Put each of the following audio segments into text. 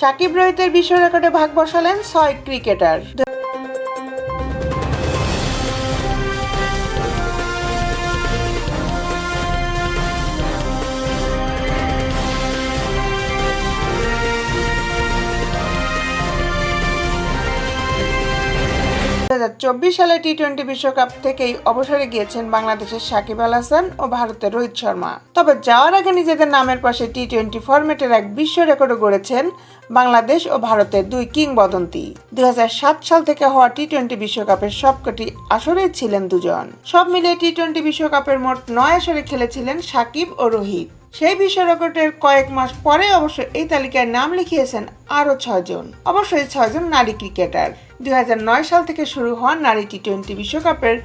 সাকিব রোহিতের বিশ্ব রেকর্ডে ভাগ বসালেন ছয় ক্রিকেটার। চব্বিশ সালে টি টোয়েন্টি বিশ্বকাপ থেকেই অবসরে গিয়েছেন বাংলাদেশের সাকিব আল হাসান ও ভারতের রোহিত শর্মা। তবে যাওয়ার আগে নিজেদের নামের পাশে টি টোয়েন্টি ফরম্যাটের এক বিশ্ব রেকর্ডও গড়েছেন বাংলাদেশ ও ভারতের দুই কিংবদন্তি। দু হাজার সাত সাল থেকে হওয়া টি টোয়েন্টি বিশ্বকাপের সবকটি আসরেই ছিলেন দুজন। সব মিলিয়ে টি টোয়েন্টি বিশ্বকাপের মোট নয় আসরে খেলেছিলেন সাকিব ও রোহিত। সেই বিশ্ব রেকর্ডের কয়েক মাস পরে অবশ্য এই তালিকায় নাম লিখিয়েছেন আরও ছয়জন। অবশ্যই ছয়জন নারী ক্রিকেটার। দুই হাজার নয় সাল থেকে শুরু হওয়া নারী টি টোয়েন্টি বিশ্বকাপের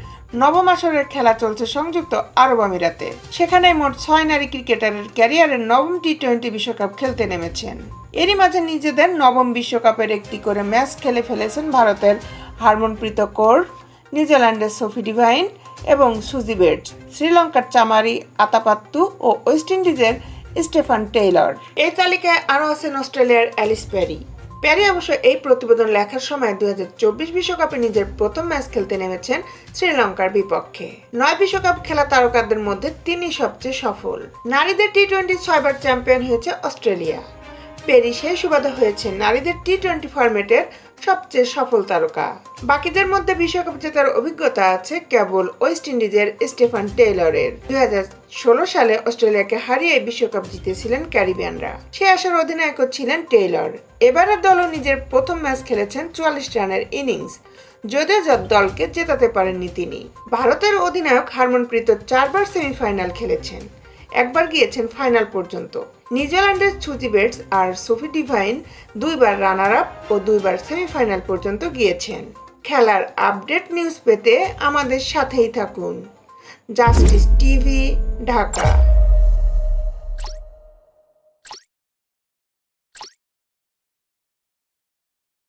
নবম আসরের খেলা চলছে সংযুক্ত আরব আমিরাতে। সেখানে মোট ছয় নারী ক্রিকেটারের ক্যারিয়ারের নবম টি টোয়েন্টি বিশ্বকাপ খেলতে নেমেছেন। এরই মাঝে নিজেদের নবম বিশ্বকাপের একটি করে ম্যাচ খেলে ফেলেছেন ভারতের হারমনপ্রীত কৌর, নিউজিল্যান্ডের সোফি ডিভাইন এবং সুজি বেটস শ্রীলঙ্কার চামারি আতাপাত্তু ও ওয়েস্ট ইন্ডিজের স্টেফান টেইলর। এই তালিকায় আরও আছেন অস্ট্রেলিয়ার অ্যালিস প্যারি প্যারি অবশ্য এই প্রতিবেদন লেখার সময় দুই বিশ্বকাপে নিজের প্রথম ম্যাচ খেলতে নেমেছেন শ্রীলঙ্কার বিপক্ষে। নয় বিশ্বকাপ খেলা তারকাদের মধ্যে তিনি সবচেয়ে সফল। নারীদের টি টোয়েন্টি ছয়বার চ্যাম্পিয়ন হয়েছে অস্ট্রেলিয়া। পেরি সেই সুবাদে হয়েছে নারীদের টি টোয়েন্টি ফরম্যাটের সবচেয়ে সফল তারকা। বাকিদের মধ্যে বিশ্বকাপ জেতার অভিজ্ঞতা আছে কেবল ওয়েস্ট ইন্ডিজের স্টেফান টেইলরের। দু হাজার ষোলো সালে অস্ট্রেলিয়াকে হারিয়ে বিশ্বকাপ জিতেছিলেন ক্যারিবিয়ানরা। সে আসার অধিনায়কও ছিলেন টেইলর। এবারের দলও নিজের প্রথম ম্যাচ খেলেছেন চুয়াল্লিশ রানের ইনিংস, যদিও দলকে জেতাতে পারেননি তিনি। ভারতের অধিনায়ক হারমনপ্রীত চারবার সেমিফাইনাল খেলেছেন। একবার গিয়েছেন ফাইনাল পর্যন্ত। নিউজিল্যান্ডের সুজি বেটস আর সোফি ডিভাইন দুইবার রানার আপ ও দুইবার সেমিফাইনাল পর্যন্ত গিয়েছেন। খেলার আপডেট নিউজ পেতে আমাদের সাথেই থাকুন। Justice TV, Dhaka.